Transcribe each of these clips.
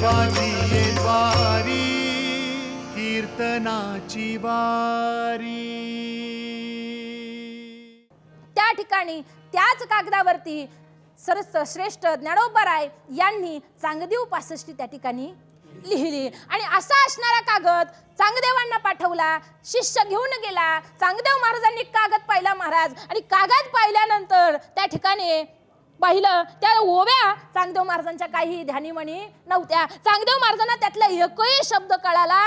देवाची वारी कीर्तनाची वारी. त्या ठिकाणी त्याच कागदावरती सरस श्रेष्ठ ज्ञानोबराय यांनी चांगदेव पासष्टी त्या ठिकाणी लिहिली. आणि असा असणारा कागद चांगदेवांना पाठवला शिष्य घेऊन गेला. चांगदेव महाराजांनी कागद पाहिला महाराज. आणि कागद पाहिल्यानंतर त्या ठिकाणी पाहिलं त्या ओव्या चांगदेव महाराजांच्या काही ध्यानीमणी नव्हत्या. चांगदेव महाराजांना त्यातला एकही शब्द कळाला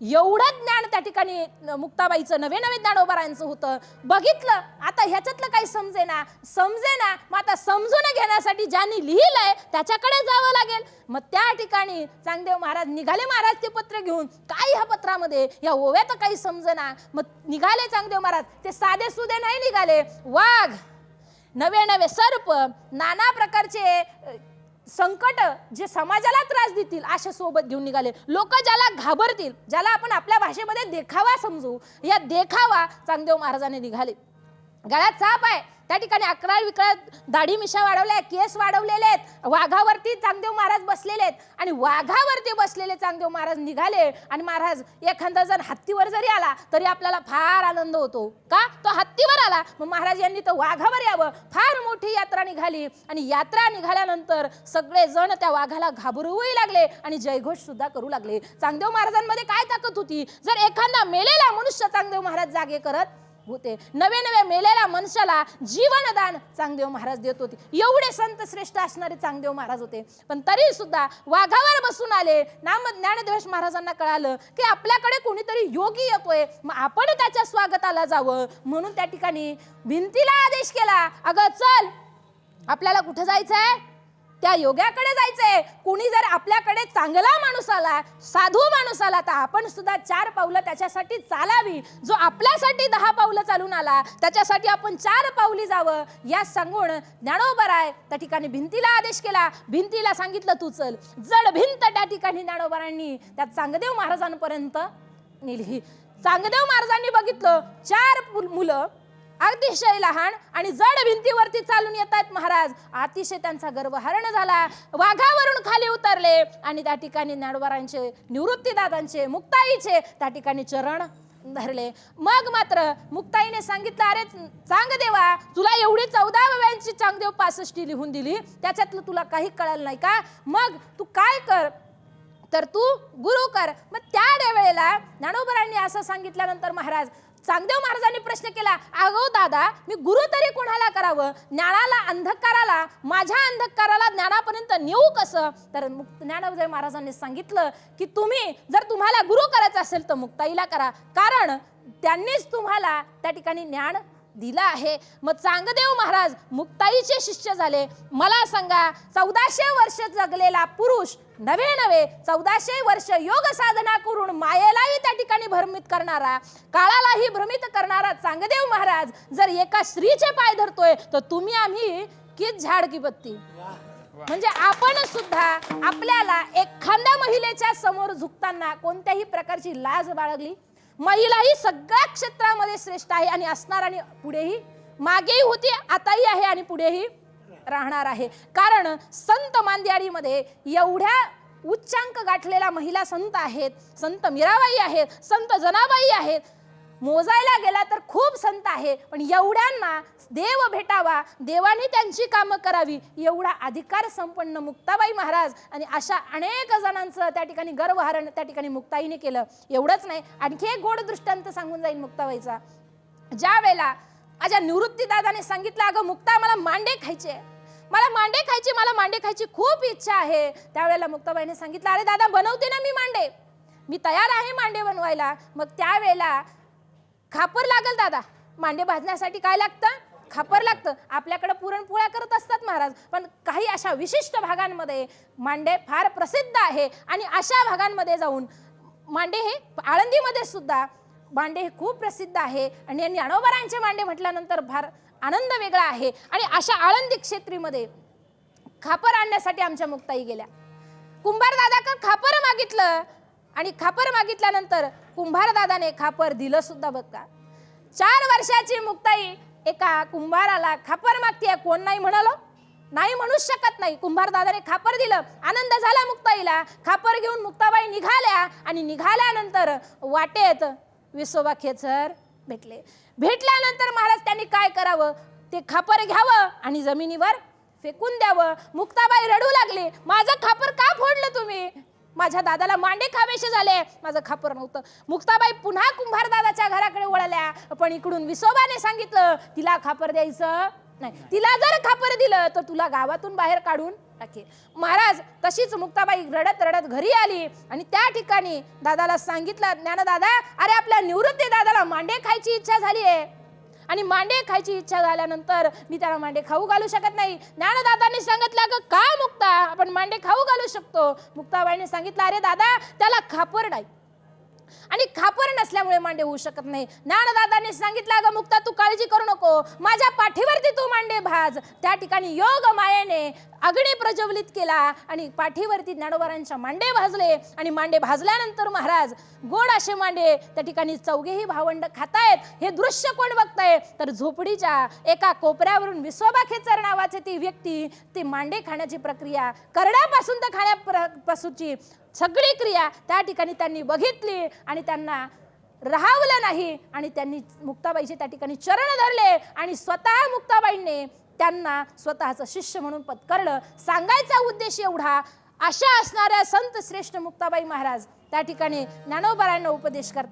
एवढं ज्ञान त्या ठिकाणी मुक्ताबाईचं नवे नवे ज्ञानोबारायांचं होतं. बघितलं आता ह्याच्यातलं काही समजेना? समजेना मग आता समजून घेण्यासाठी ज्यांनी लिहिलंय त्याच्याकडे जावं लागेल. मग त्या ठिकाणी चांगदेव महाराज निघाले महाराज ते पत्र घेऊन. काय ह्या पत्रामध्ये? या ओव्यात काही समजेना. मग निघाले चांगदेव महाराज. ते साधे सुधे नाही निघाले. वाघ! नवे नवे सर्प नाना प्रकारचे संकट जे समाजाला त्रास देतील अशा सोबत घेऊन निघाले. लोक ज्याला घाबरतील ज्याला आपण आपल्या भाषेमध्ये देखावा समजू या देखावा चांगदेव महाराजांनी निघाले. गळ्यात चाप आहे. त्या ठिकाणी अकरा विकळा दाढी मिशा वाढवल्या केस वाढवलेले आहेत वाघावरती चांगदेव महाराज बसलेले आहेत आणि वाघावरती बसलेले चांगदेव महाराज निघाले आणि महाराज एखादा जर हत्तीवर जरी आला तरी आपल्याला फार आनंद होतो. का? तो हत्तीवर आला. मग महाराज यांनी तर वाघावर यावं. फार मोठी यात्रा निघाली आणि यात्रा निघाल्यानंतर सगळे जण त्या वाघाला घाबरूही लागले आणि जयघोष सुद्धा करू लागले. चांगदेव महाराजांमध्ये काय ताकद होती? जर एखादा मेलेला मनुष्य चांगदेव महाराज जागे करत होते. नवे नवे मेलेल्या मनुष्याला जीवनदान चांगदेव महाराज देत होते. एवढे संत श्रेष्ठ असणारे चांगदेव महाराज होते. पण तरी सुद्धा वाघावर बसून आले. नाम ज्ञानदेवेश महाराजांना कळालं की आपल्याकडे कोणीतरी योगी येतोय. मग आपण त्याच्या स्वागताला जावं. म्हणून त्या ठिकाणी भिंतीला आदेश केला. अगं चल आपल्याला कुठं जायचंय? त्या योग्याकडे जायचंय. कुणी जर आपल्याकडे चांगला माणूस आला साधू माणूस आला तर आपण सुद्धा चार पावलं त्याच्यासाठी चालावी. जो आपल्यासाठी दहा पावलं चालून आला त्याच्यासाठी आपण चार पावली जावं. या सांगून ज्ञानोबराय त्या ठिकाणी भिंतीला आदेश केला. भिंतीला सांगितलं तू चल. जड भिंत त्या ठिकाणी ज्ञानोबरांनी त्या चांगदेव महाराजांपर्यंत नेली. चांगदेव महाराजांनी बघितलं चार मुलं अतिशय लहान आणि जड भिंतीवरती चालून येत आहेत महाराज. अतिशय त्यांचा गर्व हरण झाला. वाघावरून खाली उतरले आणि त्या ठिकाणी नाडवारांचे निवृत्तीदादांचे मुक्ताईचे त्या ठिकाणी चरण धरले. मग मात्र मुक्ताईने सांगितलं अरे चांगदेवा तुला एवढी चौदा वयांची चांगदेव पासष्टी लिहून दिली. त्याच्यातलं तुला काही कळालं नाही का? मग तू काय कर? तर तू गुरु कर. मग त्या वेळेला ज्ञानोबरांनी असं सांगितल्यानंतर महाराज चांगदेव महाराजांनी प्रश्न केला अगो दादा मी गुरु तरी कोणाला करावं? ज्ञानाला अंधकाराला माझ्या अंधकाराला ज्ञानापर्यंत नेऊ कसं? तर मुक्त ज्ञानोदय महाराजांनी सांगितलं की तुम्ही जर तुम्हाला गुरु करायचं असेल तर मुक्ताईला करा. कारण त्यांनीच तुम्हाला त्या ठिकाणी ज्ञान दिला आहे. मग चांगदेव महाराज मुक्ताईचे शिष्य झाले. मला सांगा चौदाशे वर्ष जगलेला पुरुष नवे नवे चौदाशे वर्ष योग साधना करून मायेलाही त्या ठिकाणी भ्रमित करणारा काळालाही भ्रमित करणारा चांगदेव महाराज जर एका स्त्रीचे पाय धरतोय तर तुम्ही आम्ही कित झाड की बत्ती म्हणजे आपण सुद्धा आपल्याला एखाद्या महिलेच्या समोर झुकताना कोणत्याही प्रकारची लाज बाळगली? महिलाही सगळ्या क्षेत्रामध्ये श्रेष्ठ आहे आणि असणार आणि पुढेही. मागेही होती आताही आहे आणि पुढेही राहणार आहे. कारण संत मांदियाडीमध्ये एवढ्या उच्चांक गाठलेल्या महिला संत आहेत. संत मीराबाई आहेत संत जनाबाई आहेत. मोजायला गेला तर खूप संत आहे पण एवढ्यांना देव भेटावा देवाने त्यांची कामं करावी एवढा अधिकार संपन्न मुक्ताबाई महाराज आणि अशा अनेक जणांचं त्या ठिकाणी गर्वहरण त्या ठिकाणी मुक्ताईने केलं. एवढंच नाही आणखी एक गोड दृष्टांत सांगून जाईल मुक्ताबाईचा. ज्या वेळेला माझ्या निवृत्तीदादाने सांगितलं अगं मुक्ता मला मांडे खायचे मला मांडे खायची मला मांडे खायची खूप इच्छा आहे. त्यावेळेला मुक्ताबाईने सांगितलं अरे दादा बनवते ना मी मांडे. मी तयार आहे मांडे बनवायला. मग त्यावेळेला खापर लागल दादा. मांडे भाजण्यासाठी काय लागतं? खापर लागतं. आपल्याकडे पुरणपोळ्या करत असतात महाराज पण काही अशा विशिष्ट भागांमध्ये मांडे फार प्रसिद्ध आहे आणि अशा भागांमध्ये जाऊन मांडे हे आळंदीमध्ये सुद्धा मांडे हे खूप प्रसिद्ध आहे आणि यांनी मांडे म्हटल्यानंतर फार आनंद वेगळा आहे आणि अशा आळंदी क्षेत्रीमध्ये खापर आणण्यासाठी आमच्या मुक्ताई गेल्या. कुंभार दादाकडे खापर मागितलं आणि खापर मागितल्यानंतर कुंभार दादाने खापर दिलं सुद्धा बघ का? चार वर्षाची मुक्ताई एका कुंभाराला खापर मागतीये कोण नाही म्हणालो? नाही म्हणूच शकत नाही. कुंभार दादाने खापर दिलं. आनंद झाला मुक्ताईला. खापर घेऊन मुक्ताबाई निघाल्या आणि निघाल्यानंतर वाटेत विसोबा खेचर भेटले. भेटल्यानंतर महाराज त्यांनी काय करावं? ते खापर घ्यावं आणि जमिनीवर फेकून द्यावं. मुक्ताबाई रडू लागले. माझं खापर का फोडलं तुम्ही? माझ्या दादाला मांडे खावेसे झाले. माझं खापर नव्हतं. मुक्ताबाई पुन्हा कुंभार दादाच्या घराकडे वळल्या. पण इकडून विसोबाने सांगितलं तिला खापर द्यायचं नाही. तिला जर खापर दिलं तर तुला गावातून बाहेर काढून टाके महाराज तशीच मुक्ताबाई रडत रडत घरी आली. आणि त्या ठिकाणी दादाला सांगितलं ज्ञानदादा अरे आपल्या निवृत्ती दादाला मांडे खायची इच्छा झाली आहे आणि मांडे खायची इच्छा झाल्यानंतर मी त्याला मांडे खाऊ घालू शकत नाही. ज्ञानदादांनी सांगितलं ग का मुक्ता? आपण मांडे खाऊ घालू शकतो. मुक्ताबाईने सांगितलं अरे दादा त्याला खापर नाही. आणि खापर नसल्यामुळे मांडे होऊ शकत नाही. ज्ञानदादांनी सांगितलं अगं मुक्ता तू काळजी करू नको. माझ्या पाठीवरती तू मांडे भाज. त्या ठिकाणी योग मायेने अग्नी प्रज्वलित केला आणि पाठीवरती ज्ञानोबारांच्या मांडे भाजले आणि मांडे भाजल्यानंतर महाराज गोड असे मांडे त्या ठिकाणी चौघेही भावंड खातायत. हे दृश्य कोण बघताय? तर झोपडीच्या एका कोपऱ्यावरून विसोबा खेचर नावाचे ती व्यक्ती ती मांडे खाण्याची प्रक्रिया करण्यापासून तर खाण्यापासूनची सगळी क्रिया त्या ठिकाणी त्यांनी बघितली आणि त्यांना राहावलं नाही. आणि त्यांनी मुक्ताबाईचे त्या ठिकाणी चरण धरले आणि स्वतः मुक्ताबाईंनी त्यांना स्वतःचं शिष्य म्हणून पत्करलं. सांगायचा उद्देश एवढा अशा असणाऱ्या संत श्रेष्ठ मुक्ताबाई महाराज त्या ठिकाणी ज्ञानोबारांना उपदेश करतात.